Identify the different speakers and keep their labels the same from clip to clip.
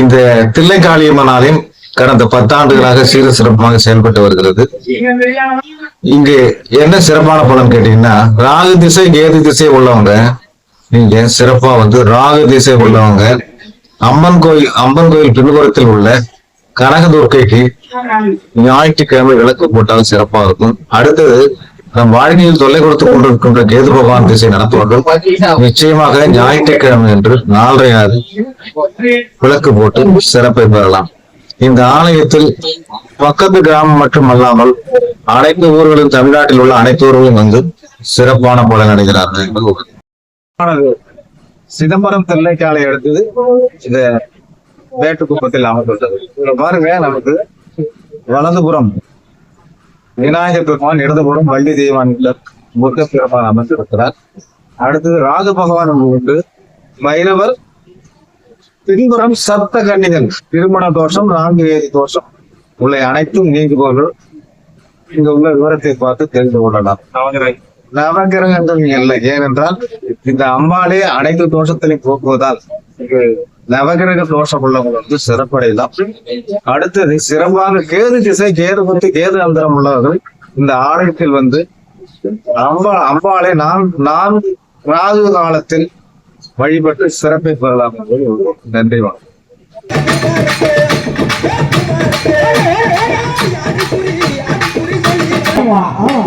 Speaker 1: இந்த தில்லைக்காளியம்மன் ஆலயம் கடந்த பத்தாண்டுகளாக சீர சிறப்பாக செயல்பட்டு வருகிறது. இங்கு என்ன சிறப்பான பலன் கேட்டீங்கன்னா ராகு திசை கேது திசை உள்ளவங்க நீங்க சிறப்பா வந்து ராகு திசை உள்ளவங்க அம்மன் கோயில் அம்மன் கோயில் பின்புறத்தில் உள்ள கனகதுர்க்கைக்கு ஞாயிற்றுக்கிழமை விளக்கு போட்டாலும் சிறப்பா இருக்கும். அடுத்தது நம் வாழ்க்கையில் தொல்லை கொடுத்து கொண்டிருக்கின்ற கேது பகவான் திசை நடத்துவர்கள். நிச்சயமாக ஞாயிற்றுக்கிழமை என்று நாலரை ஆறு விளக்கு போட்டு சிறப்பை பெறலாம். இந்த ஆலயத்தில் பக்கத்து கிராமம் மட்டுமல்லாமல் அனைத்து ஊர்களும் தமிழ்நாட்டில் உள்ள அனைத்து ஊர்களும் வந்து சிறப்பான பலன் அடைகிறார்கள் என்பது சிதம்பரம் தெல்லைக்காலை அடுத்தது இந்த வேட்டுக்குப்பத்தில் அமைந்துள்ளது. பாருங்க நமக்கு வலதுபுறம் விநாயகர் பெருமான் இடதுபுறம் வள்ளி தெய்வான் புத்த பெருமான் அமைந்திருக்கிறார் அடுத்தது ராகு பகவான் உண்டு. மயிலவர் பின்புறம் சப்த கன்னிகள் திருமண தோஷம் நான்கு வேதி தோஷம். உள்ள அனைத்தும் நீங்குபவர்கள். இங்க உள்ள விவரத்தை பார்த்து தெரிந்து கொள்ளலாம். நவகிரகங்கள் இல்லை. ஏனென்றால் இந்த அம்பாலே அனைத்து தோஷத்திலையும் போக்குவதால் இங்கு நவகிரக தோஷம் உள்ளவங்க வந்து சிறப்படையலாம். அடுத்தது சிறப்பாக கேது திசை கேது பத்தி கேது அந்தரம் உள்ளவர்கள் இந்த ஆலயத்தில் வந்து அம்பா அம்பாளை நான் நான் ராகு காலத்தில் வழிபட்டு சிறப்பை பெறலாம் நன்றி வணக்கம்.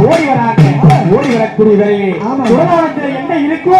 Speaker 2: ஓடி வராங்க ஓடி வரக்கூடிய என்ன இருக்கோ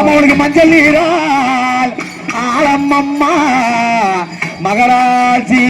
Speaker 2: அவனுக்கு மஞ்சள் நீரால் ஆளம்மம்மா மகராஜி.